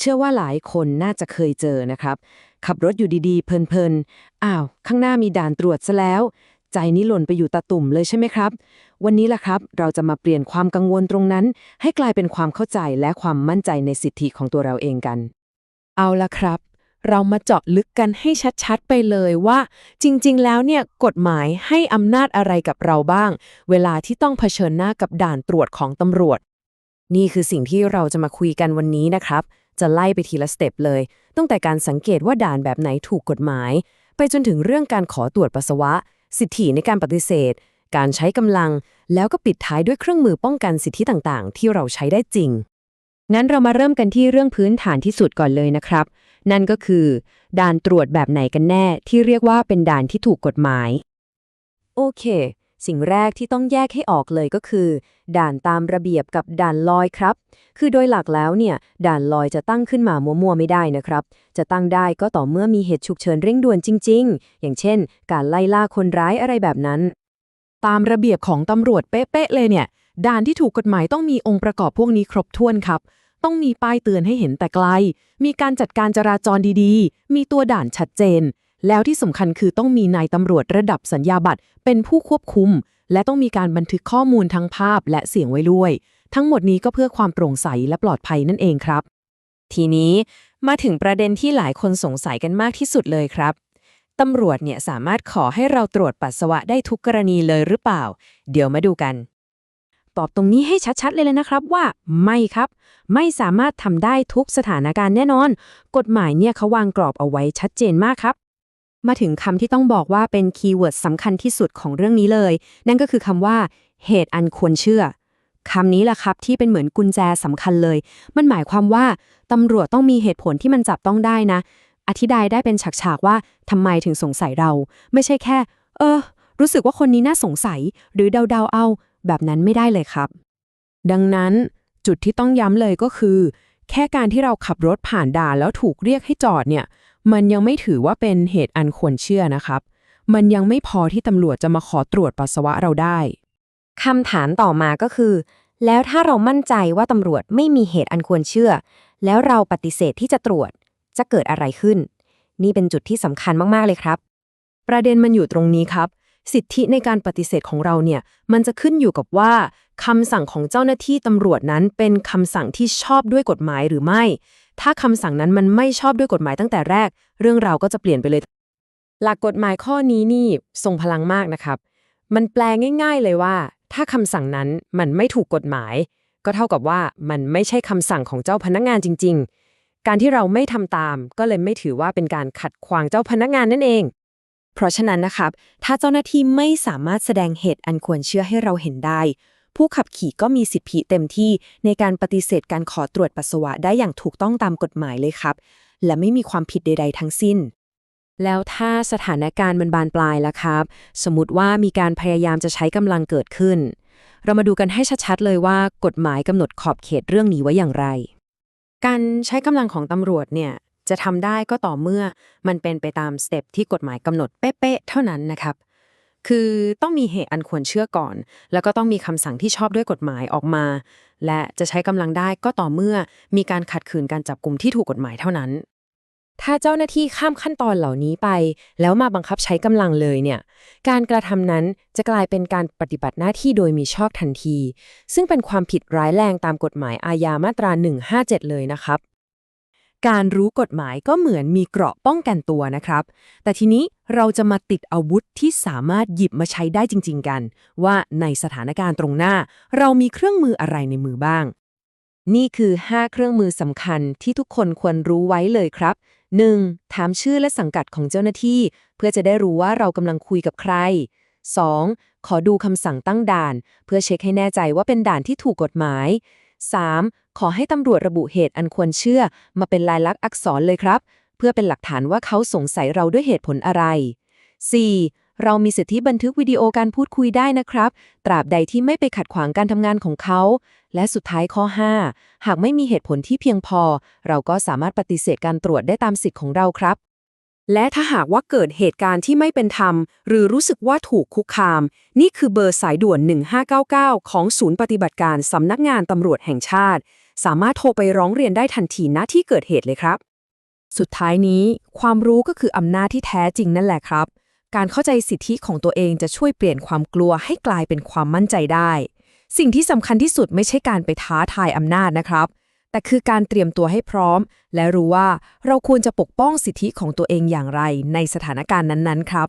เชื่อว่าหลายคนน่าจะเคยเจอนะครับ ขับรถอยู่ดีๆ เพลินๆ อ้าว ข้างหน้ามีด่านตรวจซะแล้ว ใจนี้หล่นไปอยู่ตาตุ่มเลยใช่ไหมครับ วันนี้ล่ะครับ เราจะมาเปลี่ยนความกังวลตรงนั้น ให้กลายเป็นความเข้าใจและความมั่นใจในสิทธิของตัวเราเองกัน เอาละครับ เรามาเจาะลึกกันให้ชัดๆ ไปเลยว่า จริงๆ แล้วเนี่ยกฎหมายให้อำนาจอะไรกับเราบ้าง เวลาที่ต้องเผชิญหน้ากับด่านตรวจของตำรวจ นี่คือสิ่งที่เราจะมาคุยกันวันนี้นะครับ จะไล่ไปทีละสเต็ปเลย ตั้งแต่การสังเกตว่าด่านแบบไหนถูกกฎหมาย ไปจนถึงเรื่องการขอตรวจปัสสาวะ สิทธิในการปฏิเสธ การใช้กำลัง แล้วก็ปิดท้ายด้วยเครื่องมือป้องกันสิทธิต่างๆ ที่เราใช้ได้จริง งั้นเรามาเริ่มกันที่เรื่องพื้นฐานที่สุดก่อนเลยนะครับ นั่นก็คือ ด่านตรวจแบบไหนกันแน่ที่เรียกว่าเป็นด่านที่ถูกกฎหมาย โอเค สิ่งแรกที่ต้องแยกให้ออกเลยก็คือ ด่านตามระเบียบกับด่านลอยครับ คือโดยหลักแล้วเนี่ย ด่านลอยจะตั้งขึ้นมามัวๆไม่ได้นะครับ จะตั้งได้ก็ต่อเมื่อมีเหตุฉุกเฉินเร่งด่วนจริง ๆ อย่างเช่น การไล่ล่าคนร้ายอะไรแบบนั้น ตามระเบียบของตำรวจเป๊ะๆเลยเนี่ย ด่านที่ถูกกฎหมายต้องมีองค์ประกอบพวกนี้ครบถ้วนครับต้องมีป้ายเตือนให้เห็นแต่ไกล มีการจัดการจราจรดีๆ มีตัวด่านชัดเจน แล้วที่สำคัญคือต้องมีนายตำรวจระดับสัญญาบัตรเป็นผู้ควบคุม และต้องมีการบันทึกข้อมูลทั้งภาพและเสียงไว้ด้วย ทั้งหมดนี้ก็เพื่อความโปร่งใสและปลอดภัยนั่นเองครับ ทีนี้มาถึงประเด็นที่หลายคนสงสัยกันมากที่สุดเลยครับตำรวจเนี่ยสามารถขอให้เราตรวจปัสสาวะได้ทุกกรณีเลยหรือเปล่า เดี๋ยวมาดูกัน ตอบตรงนี้ให้ชัดๆเลยเลยนะครับว่า ไม่ครับ ไม่สามารถทำได้ทุกสถานการณ์แน่นอน กฎหมายเนี่ยเขาวางกรอบเอาไว้ชัดเจนมากครับ มาถึงคำที่ต้องบอกว่าเป็นคีย์เวิร์ดสำคัญที่สุดของเรื่องนี้เลย นั่นก็คือคำว่า เหตุอันควรเชื่อคำนี้แหละครับที่เป็นเหมือนกุญแจสำคัญเลย มันหมายความว่าตำรวจต้องมีเหตุผลที่มันจับต้องได้นะ อธิบายได้เป็นฉากๆว่าทำไมถึงสงสัยเรา ไม่ใช่แค่ เออ รู้สึกว่าคนนี้น่าสงสัย หรือเดาๆเอา แบบนั้นไม่ได้เลยครับ ดังนั้นจุดที่ต้องย้ำเลยก็คือ แค่การที่เราขับรถผ่านด่านแล้วถูกเรียกให้จอดเนี่ย มันยังไม่ถือว่าเป็นเหตุอันควรเชื่อนะครับ มันยังไม่พอที่ตำรวจจะมาขอตรวจปัสสาวะเราได้คำถามต่อมาก็คือ แล้วถ้าเรามั่นใจว่าตำรวจไม่มีเหตุอันควรเชื่อ แล้วเราปฏิเสธที่จะตรวจ จะเกิดอะไรขึ้น นี่เป็นจุดที่สำคัญมาก ๆ เลยครับ ประเด็นมันอยู่ตรงนี้ครับ สิทธิในการปฏิเสธของเราเนี่ย มันจะขึ้นอยู่กับว่าคำสั่งของเจ้าหน้าที่ตำรวจนั้นเป็นคำสั่งที่ชอบด้วยกฎหมายหรือไม่ ถ้าคำสั่งนั้นมันไม่ชอบด้วยกฎหมายตั้งแต่แรก เรื่องราวก็จะเปลี่ยนไปเลย หลักกฎหมายข้อนี้นี่ทรงพลังมากนะครับ มันแปลง่าย ๆเลยว่า ถ้าคำสั่งนั้นมันไม่ถูกกฎหมาย ก็เท่ากับว่ามันไม่ใช่คำสั่งของเจ้าพนักงานจริง ๆ การที่เราไม่ทำตาม ก็เลยไม่ถือว่าเป็นการขัดขวางเจ้าพนักงานนั่นเอง เพราะฉะนั้นนะครับ ถ้าเจ้าหน้าที่ไม่สามารถแสดงเหตุอันควรเชื่อให้เราเห็นได้ ผู้ขับขี่ก็มีสิทธิเต็มที่ในการปฏิเสธการขอตรวจปัสสาวะได้อย่างถูกต้องตามกฎหมายเลยครับ และไม่มีความผิดใด ๆ ทั้งสิ้น แล้วถ้าสถานการณ์มันบานปลายแล้วครับ สมมติว่ามีการพยายามจะใช้กำลังเกิดขึ้น เรามาดูกันให้ชัดๆเลยว่ากฎหมายกำหนดขอบเขตเรื่องนี้ไว้อย่างไร การใช้กำลังของตำรวจเนี่ยจะทำได้ก็ต่อเมื่อมันเป็นไปตามสเต็ปที่กฎหมายกำหนดเป๊ะๆเท่านั้นนะครับ คือต้องมีเหตุอันควรเชื่อก่อน แล้วก็ต้องมีคำสั่งที่ชอบด้วยกฎหมายออกมา และจะใช้กำลังได้ก็ต่อเมื่อมีการขัดขืนการจับกลุ่มที่ถูกกฎหมายเท่านั้น ถ้าเจ้าหน้าที่ข้ามขั้นตอนเหล่านี้ไป แล้วมาบังคับใช้กำลังเลยเนี่ย การกระทำนั้นจะกลายเป็นการปฏิบัติหน้าที่โดยมีชอบทันที ซึ่งเป็นความผิดร้ายแรงตามกฎหมายอาญามาตรา 157 เลยนะครับ การรู้กฎหมายก็เหมือนมีเกราะป้องกันตัวนะครับ แต่ทีนี้เราจะมาติดอาวุธที่สามารถหยิบมาใช้ได้จริง ๆ กัน ว่าในสถานการณ์ตรงหน้า เรามีเครื่องมืออะไรในมือบ้าง นี่คือ 5 เครื่องมือสำคัญที่ทุกคนควรรู้ไว้เลยครับ 1. ถามชื่อและสังกัดของเจ้าหน้าที่ เพื่อจะได้รู้ว่าเรากำลังคุยกับใคร 2. ขอดูคำสั่งตั้งด่าน เพื่อเช็คให้แน่ใจว่าเป็นด่านที่ถูกกฎหมาย 3. ขอให้ตำรวจระบุเหตุอันควรเชื่อ มาเป็นลายลักษณ์อักษรเลยครับ เพื่อเป็นหลักฐานว่าเขาสงสัยเราด้วยเหตุผลอะไร 4. เรามีสิทธิบันทึกวิดีโอการพูดคุยได้นะครับ ตราบใดที่ไม่ไปขัดขวางการทำงานของเขา และสุดท้ายข้อ 5 หากไม่มีเหตุผลที่เพียงพอ เราก็สามารถปฏิเสธการตรวจได้ตามสิทธิ์ของเราครับ และถ้าหากว่าเกิดเหตุการณ์ที่ไม่เป็นธรรม หรือรู้สึกว่าถูกคุกคาม นี่คือเบอร์สายด่วน 1599 ของศูนย์ปฏิบัติการสำนักงานตำรวจแห่งชาติ สามารถโทรไปร้องเรียนได้ทันทีณที่เกิดเหตุเลยครับ สุดท้ายนี้ ความรู้ก็คืออำนาจที่แท้จริงนั่นแหละครับ การเข้าใจสิทธิของตัวเองจะช่วยเปลี่ยนความกลัวให้กลายเป็นความมั่นใจได้ สิ่งที่สำคัญที่สุดไม่ใช่การไปท้าทายอำนาจนะครับ แต่คือการเตรียมตัวให้พร้อม และรู้ว่าเราควรจะปกป้องสิทธิของตัวเองอย่างไรในสถานการณ์นั้นๆ ครับ